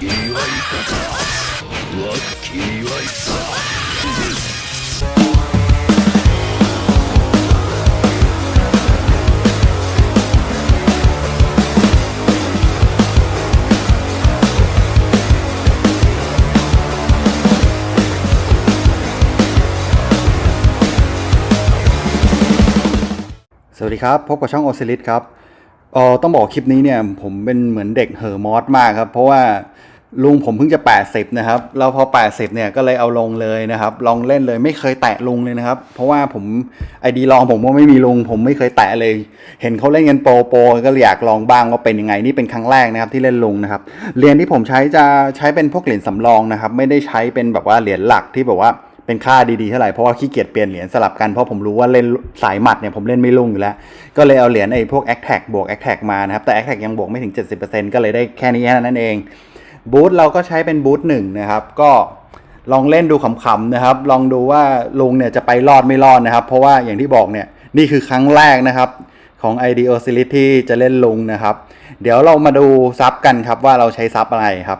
気はいかさわ気はいか สวัสดีครับ พบกับช่องโอซิลิสครับเออต้องบอกคลิปนี้เนี่ยผมเป็นเหมือนเด็กเหอมอสมากครับ เพราะว่า ลุงผมเพิ่งจะ 80 นะครับ แล้วพอ 80 เนี่ยก็เลยเอาลงเลยนะครับ ลองเล่นเลยไม่เคยแตะลุงเลยนะครับ เพราะว่าผมไอดีลองผมว่าไม่มีลุง ผมไม่เคยแตะเลย เห็นเขาเล่นกันโปรโปรก็อยากลองบ้างว่าเป็นยังไงนี่เป็นครั้งแรกนะครับที่เล่นลุงนะครับ เหรียญที่ผมใช้จะใช้เป็นพวกเหรียญสำรองนะครับ ไม่ได้ใช้เป็นแบบว่าเหรียญหลักที่แบบว่าเป็นค่าดีๆเท่าไหร่เพราะว่าขี้เกียจเปลี่ยนเหรียญสลับกันเพราะผมรู้ว่าเล่นสายหมัดเนี่ยผมเล่นไม่ลุ่งอยู่แล้ว ก็เลยเอาเหรียญไอ้พวก a c t a g บวก a c t a g มานะครับแต่ a c t a g ยังบวกไม่ถึง 70%ก็เลยได้แค่นี้นั่นเอง บูธเราก็ใช้เป็นบูธหนึ่งนะครับก็ลองเล่นดูขำๆนะครับ ลองดูว่าลุงเนี่ยจะไปรอดไม่รอดนะครับ เพราะว่าอย่างที่บอกเนี่ยนี่คือครั้งแรกนะครับของ ID o s i l i s ที่จะเล่นลุงนะครับ เดี๋ยวเรามาดูซับกันครับว่าเราใช้ซับอะไรครับ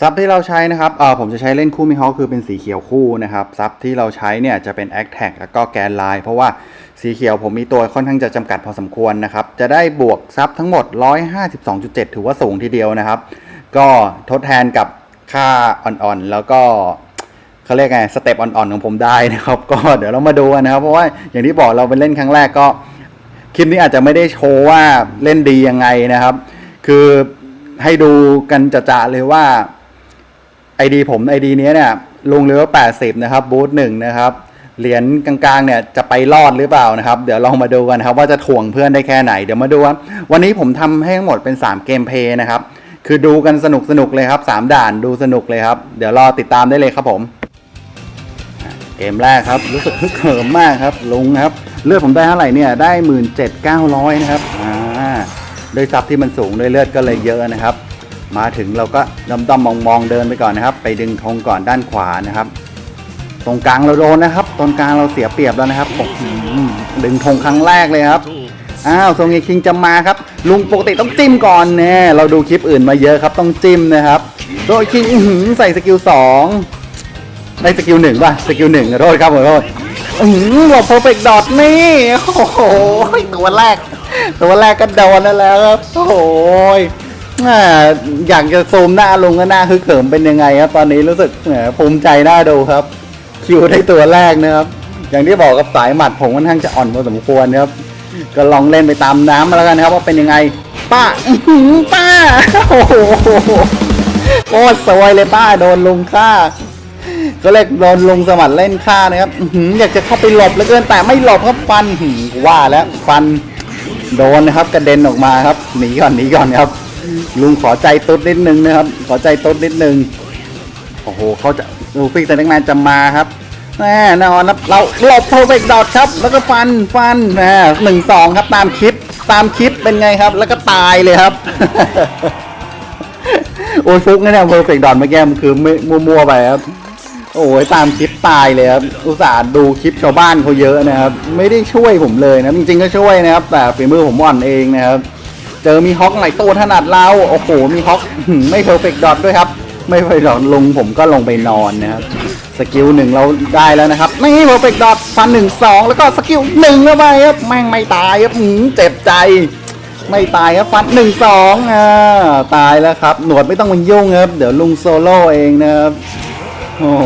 ซับที่เราใช้นะครับเออผมจะใช้เล่นคู่มิฮอคคือเป็นสีเขียวคู่นะครับซับที่เราใช้เนี่ยจะเป็น a c t a g แล้วก็แกนไลน์เพราะว่า สีเขียวผมมีตัวค่อนข้างจะจำกัดพอสมควรนะครับ จะได้บวกซับทั้งหมด 152.7 ถือว่าสูงทีเดียวนะครับ ก็ทดแทนกับค่าอ่อนๆ แล้วก็เขาเรียกไงสเต็ปอ่อนๆ ของผมได้นะครับ ก็เดี๋ยวเรามาดูกันนะครับ เพราะว่าอย่างที่บอกเราไปเล่นครั้งแรกก็ คลิปนี้อาจจะไม่ได้โชว์ว่าเล่นดียังไงนะครับ คือให้ดูกันจะๆเลยว่าไอดีผมไอดีนี้เนี่ยลงเลเวล80 นะครับบูธหนึ่งนะครับ เหรียญกลางๆเนี่ยจะไปรอดหรือเปล่านะครับ เดี๋ยวลองมาดูกันครับว่าจะถ่วงเพื่อนได้แค่ไหนเดี๋ยวมาดูว่าวันนี้ผมทำให้ทั้งหมดเป็น 3 เกมเพย์นะครับ คือดูกันสนุกสนุกๆเลยครับ 3 ด่านดูสนุกเลยครับ เดี๋ยวรอติดตามได้เลยครับผม เกมแรกครับ รู้สึกฮึกเหิมมากครับ ลุงครับ เลือดผมได้เท่าไหร่เนี่ยได้ 17,900 นะครับอ่าด้วยซับที่มันสูงด้วยเลือดก็เลยเยอะนะครับ มาถึงเราก็ดำดำมองมองๆเดินไปก่อนนะครับ ไปดึงธงก่อนด้านขวานะครับ ตรงกลางเราโดนนะครับ ตรงกลางเราเสียเปรียบแล้วนะครับดึงธงครั้งแรกเลยครับอ้าวทรงเอคิงจะมาครับ ลุงปกติต้องจิ้มก่อนแน่เราดูคลิปอื่นมาเยอะครับต้องจิ้มนะครับโดยคิงใส่สกิลสองได้สกิลหนึ่งป่ะสกิลหนึ่งขอโทษครับขอโทษอือหือหลบเพอร์เฟกต์ดอทนี่โอ้โหตัวแรก ตัวแรกก็โดนนั่นแล้วครับโอ้โหอ่าอยากจะซูมหน้าลุงก็หน้าฮึกเหิมเป็นยังไงครับ ตอนนี้รู้สึกภูมิใจหน้าดูครับ คิวได้ตัวแรกนะครับ อย่างที่บอกกับสายหมัดผมค่อนข้างจะอ่อนพอสมควรนะครับ ก็ลองเล่นไปตามน้ำมาแล้วกันนะครับว่าเป็นยังไง ป้าหือป้า โอ้โหโคตรสวยเลยป้าโดนลุงฆ่าก็เลยโดนลุงสมัดเล่นฆ่านะครับอือหือยากจะเข้าไปหลบเหลือเกินแต่ไม่หลบครับฟันหือว่าแล้วฟันโดนนะครับกระเด็นออกมาครับหนีก่อนหนีก่อนครับ ลุงขอใจตุ๊ดนิดนึงนะครับ ขอใจตุ๊ดนิดนึงโอ้โหเขาจะลูฟี่แต่นักแมนจะมาครับ แน่นอนเราหลบโ e รเฟกดอทครับ แล้วก็ฟันฟันนะหนึ่งสองครับตามคลิปตามคลิปเป็นไงครับ แล้วก็ตายเลยครับ โอ้ยฟุกนะเนี่ยเพอร์เฟกดอทเมื่อกี้มันคือไม่มัวๆไปครับโอ้ยตามคลิปตายเลยครับอุตส่าห์ดูคลิปชาวบ้านเขาเยอะนะครับ ไม่ได้ช่วยผมเลยนะจริงๆก็ช่วยนะครับ แต่ฝีมือผมอ่อนเองนะครับ เจอมีฮอกไหลโตถนัดเราโอ้โหมีฮอกไม่เพอร์เฟกต์ดอทด้วยครับ ไม่เพอร์เฟกต์ดอทลงผมก็ลงไปนอนนะครับ สกิลหนึ่งเราได้แล้วนะครับไม่เพอร์เฟกต์ดอทฟันหนึ่งสองแล้วก็สกิลหนึ่งเข้าไปครับแม่งไม่ตายครับหืมเจ็บใจ ไม่ตายครับฟันหนึ่งสองอ่าตายแล้วครับ หนวดไม่ต้องมายุ่งครับ เดี๋ยวลุงโซโล่เองนะครับโอ้โห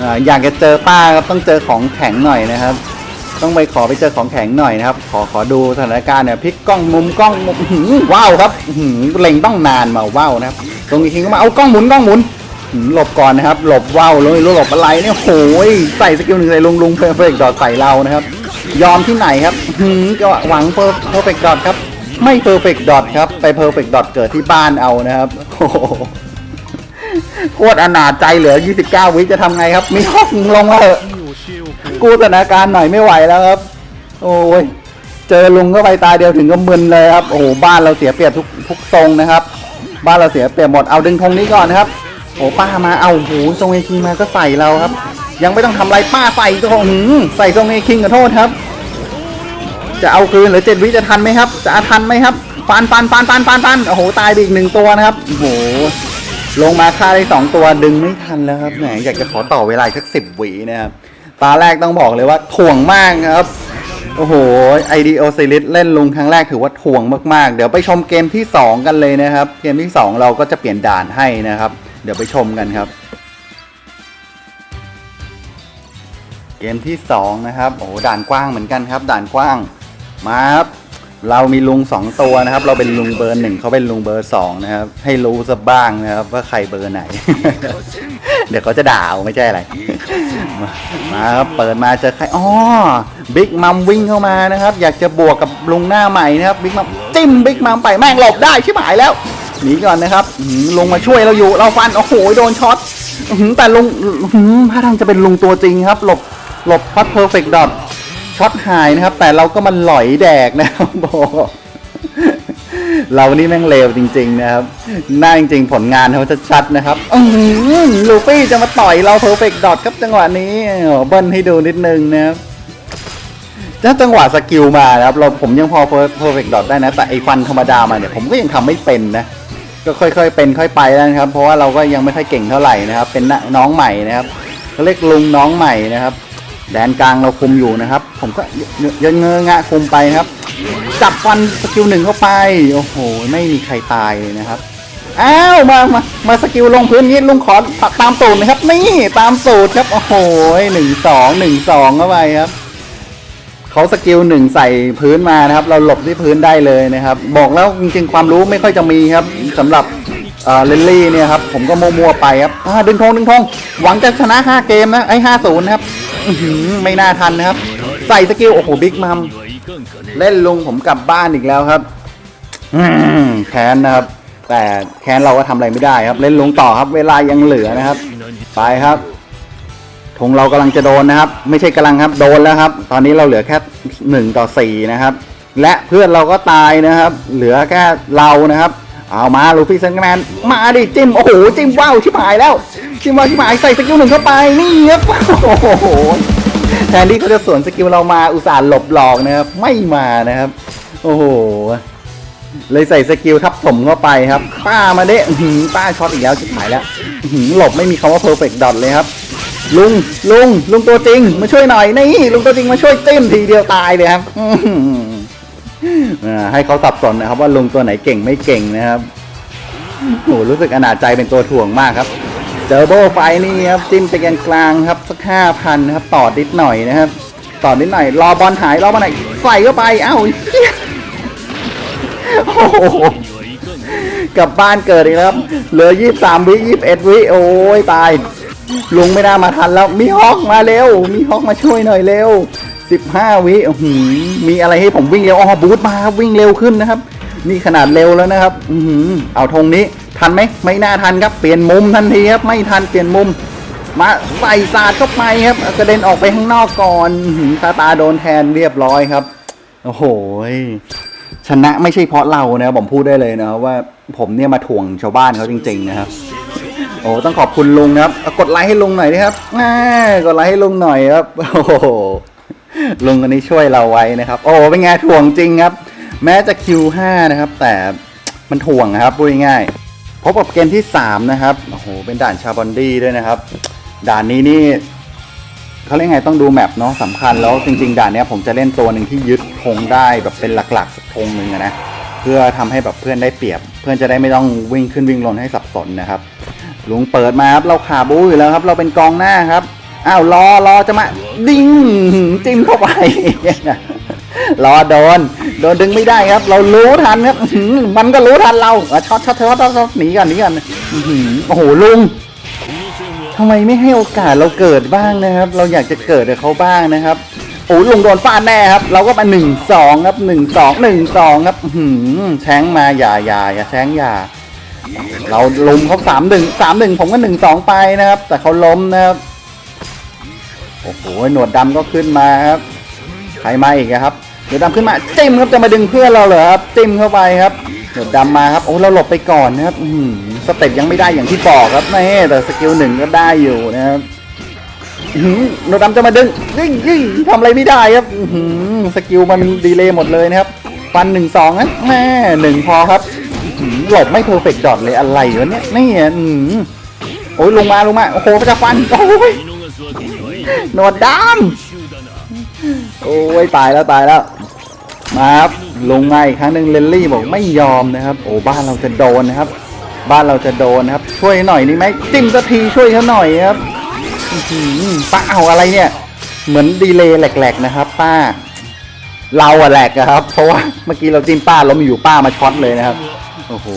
อ่าอยากจะเจอป้าครับต้องเจอของแข็งหน่อยนะครับ ต้องไปขอไปเจอของแข็งหน่อยนะครับ ขอขอดูสถานการณ์เนี่ยพลิกกล้องมุมกล้องมุมหืมว้าวครับหืมเล็งต้องนานมาว้าวนะครับตรงนี้คิงมาเอากล้องหมุนกล้องหมุน หลบก่อนนะครับ หลบว้าวเลยรู้หลบอะไรเนี่ยโหยใส่สกิลหนึ่งใส่ลุงลุงเพอร์เฟกต์ดอทใส่เรานะครับ ยอมที่ไหนครับหืมก็หวังเพอร์เฟกต์ดอทครับ ไม่เพอร์เฟกต์ดอทครับ ไปเพอร์เฟกต์ดอทเกิดที่บ้านเอานะครับโอ้โหโคตรอนาจใจเหลือ 29 วิจะทำไงครับ มีห้องลงแล้วเหอะกูสถานการณ์หน่อยไม่ไหวแล้วครับ โอ้ยเจอลุงก็ไปตายเดียวถึงก็มึนเลยครับ โอ้โหบ้านเราเสียเปรียบทุกทุกทรงนะครับ บ้านเราเสียเปรียบหมดเอาดึงธงนี้ก่อนนะครับ โอ้ป้ามาเอาโหทรงเอคิงมาก็ใส่เราครับ ยังไม่ต้องทำอะไรป้าใส่ก็หืมใส่ทรงเอคิงขอโทษครับ จะเอาคืนหรือเจ็ดวิจะทันไหมครับ จะทันไหมครับฟันฟันฟันฟันฟันฟันโอ้โหตายไปอีกหนึ่งตัวนะครับโอ้โหลงมาฆ่าได้สองตัวดึงไม่ทันแล้วครับแหมอยากจะขอต่อเวลาสักสิบวินะครับตาแรกต้องบอกเลยว่าถ่วงมากครับโอ้โหไอดีโอซิลิสเล่นลุงครั้งแรกถือว่าถ่วงมากๆ เดี๋ยวไปชมเกมที่ 2 กันเลยนะครับ เกมที่ 2 เราก็จะเปลี่ยนด่านให้นะครับ เดี๋ยวไปชมกันครับ เกมที่ 2 นะครับ โอ้โหด่านกว้างเหมือนกันครับ ด่านกว้าง มาครับเรามีลุง 2 ตัวนะครับ เราเป็นลุงเบอร์หนึ่งเขาเป็นลุงเบอร์สองนะครับ ให้รู้สักบ้างนะครับ ว่าใครเบอร์ไหน เดี๋ยวเขาจะด่าไม่ใช่อะไร มามาครับเปิดมาเจอใครอ๋อบิ๊กมัมวิ่งเข้ามานะครับ อยากจะบวกกับลุงหน้าใหม่นะครับบิ๊กมัมจิ้มบิ๊กมัมไปแม่งหลบได้ชิบหายแล้ว หนีก่อนนะครับลงมาช่วยเราอยู่ เราฟัน โอ้โห โดนช็อตแต่ลุงอื้อหือท่าทางจะเป็นลุงตัวจริงครับ หลบ หลบพัดเพอร์เฟกต์ดอทช็อตหายนะครับ แต่เราก็มันหลอยแดกนะครับบอกเรานี่แม่งเลวจริง ๆ นะครับ น่าจริง ๆ ผลงานเขาชัดๆนะครับลูฟี่จะมาต่อยเราเพอร์เฟกต์ดอทครับจังหวะนี้เบิ้ลให้ดูนิดนึงนะครับถ้าจังหวะสกิลมานะครับเราผมยังพอเพอร์เฟกต์ดอทได้นะ แต่ไอฟันธรรมดามาเนี่ย ผมก็ยังทำไม่เป็นนะ ก็ค่อย ๆ เป็นค่อยไปแล้วนะครับ เพราะว่าเราก็ยังไม่ค่อยเก่งเท่าไหร่นะครับ เป็นน้องใหม่นะครับเขาเรียกลุงน้องใหม่นะครับ แดนกลางเราคุมอยู่นะครับ ผมก็ยอะเงอะงะคุมไปนะครับ จับฟันสกิลหนึ่งเข้าไป โอ้โห ไม่มีใครตายเลยนะครับ อ้าว มา มา มาสกิลลงพื้นนี้ลุงขอตามสูตรนะครับ นี่ ตามสูตรครับ โอ้โหหนึ่งสองหนึ่งสองเข้าไปครับ เขาสกิลหนึ่งใส่พื้นมานะครับ เราหลบที่พื้นได้เลยนะครับ บอกแล้วจริงๆความรู้ไม่ค่อยจะมีครับสำหรับเลนลี่เนี่ยครับผมก็มัวๆไปครับดึงทงดึงทงหวังจะชนะ 5 เกมนะไอ้ห้าศูนย์ครับไม่น่าทันนะครับ ใส่สกิลโอ้โหบิ๊กมัมเล่นลุงผมกลับบ้านอีกแล้วครับแค้นนะครับ แต่แค้นเราก็ทำอะไรไม่ได้ครับ เล่นลุงต่อครับ เวลายังเหลือนะครับ ไปครับ ธงเรากำลังจะโดนนะครับ ไม่ใช่กำลังครับโดนแล้วครับ ตอนนี้เราเหลือแค่หนึ่งต่อสี่นะครับ และเพื่อนเราก็ตายนะครับ เหลือแค่เรานะครับ เอามาลูฟี่เซนแมนมาดิจิ้มโอ้โหจิ้มว้าวชิบหายแล้วจิ้มว้าวชิบหายใส่สกิลหนึ่งเข้าไปนี่ครับโอ้โหแทนที่เขาจะสวนสกิลเรามาอุตส่าห์หลบหลอกนะครับไม่มานะครับ โอ้โหเลยใส่สกิลทับถมเข้าไปครับ ป้ามาเด้ป้าช็อตอีกแล้วชิบหายแล้วหลบไม่มีคำว่า perfect dot เลยครับ ลุงลุงลุงตัวจริง มาช่วยหน่อยนี่ลุงตัวจริงมาช่วยจิ้มทีเดียวตายเลยครับให้เขาสับสนนะครับ ว่าลุงตัวไหนเก่งไม่เก่งนะครับโหรู้สึกอนาจใจเป็นตัวถ่วงมากครับ เจอโบไฟนี่ครับจิ้มไปกลางครับสักห้าพันครับต่อดิดหน่อยนะครับ ต่อดิดหน่อย รอบอลหายรอบอลไหนใส่เข้าไปเอ้าโอ้โหกลับบ้านเกิดอีกครับ เหลือยี่สามวิยี่สิบเอ็ดวิโอ้ยตาย ลุงไม่น่ามาทันแล้วมีฮอกมาเร็ว มีฮอกมาช่วยหน่อยเร็วสิบห้าวิอื้อหืมีอะไรให้ผมวิ่งเร็วอ๋อบูทมาครับวิ่งเร็วขึ้นนะครับ นี่ขนาดเร็วแล้วนะครับ อือเอาธงนี้ทันไหมไม่น่าทันครับเปลี่ยนมุมทันทีครับไม่ทันเปลี่ยนมุม มาใส่ศาสตร์เข้าไปครับกระเด็นออกไปข้างนอกก่อนตาตาโดนแทนเรียบร้อยครับโอ้โหชนะไม่ใช่เพราะเรานะครับผมพูดได้เลยนะครับว่าผมเนี่ยมาถ่วงชาวบ้านเขาจริง ๆ นะครับ โอ้ต้องขอบคุณลุงนะครับกดไลค์ให้ลุงหน่อยดิครับกดไลค์ให้ลุงหน่อยครับโอ้โหลุงคนนี้ช่วยเราไว้นะครับ โอ้เป็นไงถ่วงจริงครับ แม้จะคิวห้านะครับ แต่มันถ่วงนะครับพูดง่ายๆพบกับเกมที่สามนะครับโอ้โหเป็นด่านชาบอนดี้ด้วยนะครับ ด่านนี้นี่เขาเรียกไงต้องดูแมปเนาะสำคัญแล้วจริง ๆ ด่านนี้ผมจะเล่นตัวหนึ่งที่ยึดธงได้แบบเป็นหลักๆธงหนึ่งนะเพื่อทำให้แบบเพื่อนได้เปรียบ เพื่อนจะได้ไม่ต้องวิ่งขึ้นวิ่งลงให้สับสนนะครับ ลุงเปิดมาครับเราขาบูอยู่แล้วครับ เราเป็นกองหน้าครับอ้าวรอรอจะมาดิ้งจิ้มเข้าไปรอโดน โดนดึงไม่ได้ครับ เรารู้ทันครับอื้อมันก็รู้ทันเราอช็อตช็อตช็อตช็อตหนีกันหนีกันโอ้โหลุงทำไมไม่ให้โอกาสเราเกิดบ้างนะครับ เราอยากจะเกิดกับเขาบ้างนะครับโอ้ลุงโดนฟาดแน่ครับ เราก็มาหนึ่งสองครับหนึ่งสองหนึ่งสองครับหือแช้งมาอย่าอย่าอย่าแช้งอย่า เราลุมเขาสามหนึ่งสามหนึ่งผมก็หนึ่งสองไปนะครับ แต่เขาล้มนะครับโอ้โหหนวดดำก็ขึ้นมาครับใครมาอีกครับหนวดดำขึ้นมาจิ้มครับจะมาดึงเพื่อนเราเหรอครับจิ้มเข้าไปครับหนวดดำมาครับโอ้เราหลบไปก่อนนะครับสเต็ปยังไม่ได้อย่างที่บอกครับไม่แต่สกิลหนึ่งก็ได้อยู่นะครับหนวดดำจะมาดึงยิ่งยิ่งทำอะไรไม่ได้ครับสกิลมันดีเลย์หมดเลยนะครับฟันหนึ่งสองนั้นแม่หนึ่งพอครับ หลบไม่เพอร์เฟกต์ดอทเลยอะไรวะเนี่ยนี่อืมโอ้ยลงมาลงมาโอ้โหจะฟันโอ้ยนอดดามโอ้ยตายแล้วตายแล้วมาครับลงมาอีกครั้งหนึ่งเลนลี่บอกไม่ยอมนะครับโอ้บ้านเราจะโดนนะครับ บ้านเราจะโดนนะครับ ช่วยหน่อยนี่ไหมจิ้มสักทีช่วยเขาหน่อยครับป้าเอาอะไรเนี่ย เหมือนดีเลย์แหลกๆนะครับ ป้า เราอะแหลกนะครับ เพราะว่าเมื่อกี้เราจิ้มป้าล้มอยู่ป้ามาช็อตเลยนะครับ โอ้โห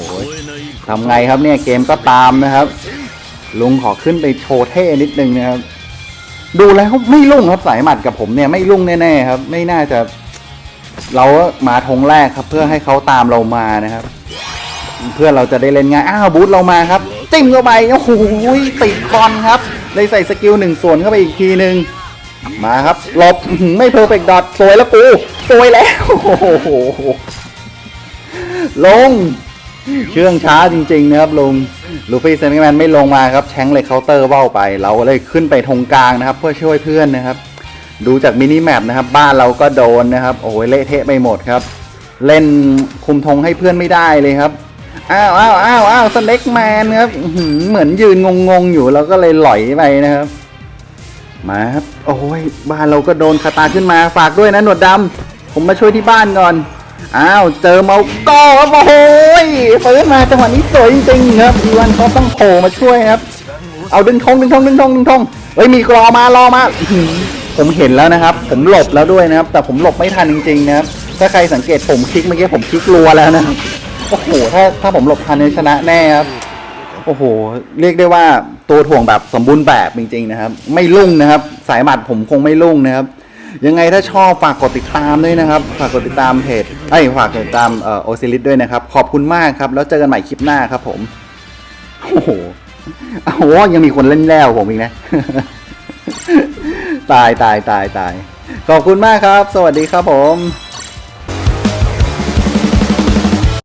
ทำไงครับเนี่ยเกมก็ตามนะครับ ลุงขอขึ้นไปโชว์เท่นิดนึงนะครับ ดูแล้วไม่ลุ่งครับสายหมัดกับผมเนี่ยไม่ลุ่งแน่ๆครับ ไม่น่าจะ เรามาทงแรกครับ เพื่อให้เขาตามเรามานะครับ เพื่อเราจะได้เล่นง่ายอ้าวบูธเรามาครับจิ้มเข้าไปโอ้โหติดบอลครับเลยใส่สกิลหนึ่งส่วนเข้าไปอีกทีหนึ่งมาครับหลบไม่เพอร์เฟกดอทสวยแล้วกูสวยแล้วโอ้โหลง เชื่องช้าจริงๆนะครับลุงลูฟี่เซนแมนไม่ลงมาครับแชงเลยเคาน์เตอร์เบ้าไป เราก็เลยขึ้นไปทงกลางนะครับ เพื่อช่วยเพื่อนนะครับ ดูจากมินิแมปนะครับ บ้านเราก็โดนนะครับ โอ้ยเละเทะไปหมดครับ เล่นคุมธงให้เพื่อนไม่ได้เลยครับอ้าวอ้าวอ้าวอ้าวสเน็กแมนครับเหมือนยืนงงๆอยู่เราก็เลยหลอยไปนะครับ มาครับโอ้ยบ้านเราก็โดนคาตาขึ้นมาฝากด้วยนะหนวดดำผมมาช่วยที่บ้านก่อน อ้าวเจอเมาโก้ครับโอ้โหยฟื้นมาจังหวะนี้สวยจริงครับอีวันเขาต้องโผล่มาช่วยครับ เอาดึงทงดึงทงดึงทงดึงทงเฮ้ยมีกรอมารอมาผมเห็นแล้วนะครับ ผมหลบแล้วด้วยนะครับ แต่ผมหลบไม่ทันจริง ๆ นะครับ ถ้าใครสังเกตผมคลิกเมื่อกี้ผมคลิกรัวแล้วนะโอ้โหถ้าถ้าผมหลบทันชนะแน่ครับโอ้โห เรียกได้ว่าตัวถ่วงแบบสมบูรณ์แบบจริงๆนะครับ ไม่ลุ่งนะครับ สายหมัดผมคงไม่ลุ่งนะครับ ยังไงถ้าชอบฝากกดติดตามด้วยนะครับ ฝากกดติดตามเพจไอ้ฝากกดติดตามเอ่อโอซิลิสด้วยนะครับ ขอบคุณมากครับ แล้วเจอกันใหม่คลิปหน้าครับผม โอ้โหโอ้โหยังมีคนเล่นแล้วผมอีกนะ ตายตายตายตาย ขอบคุณมากครับ สวัสดีครับผม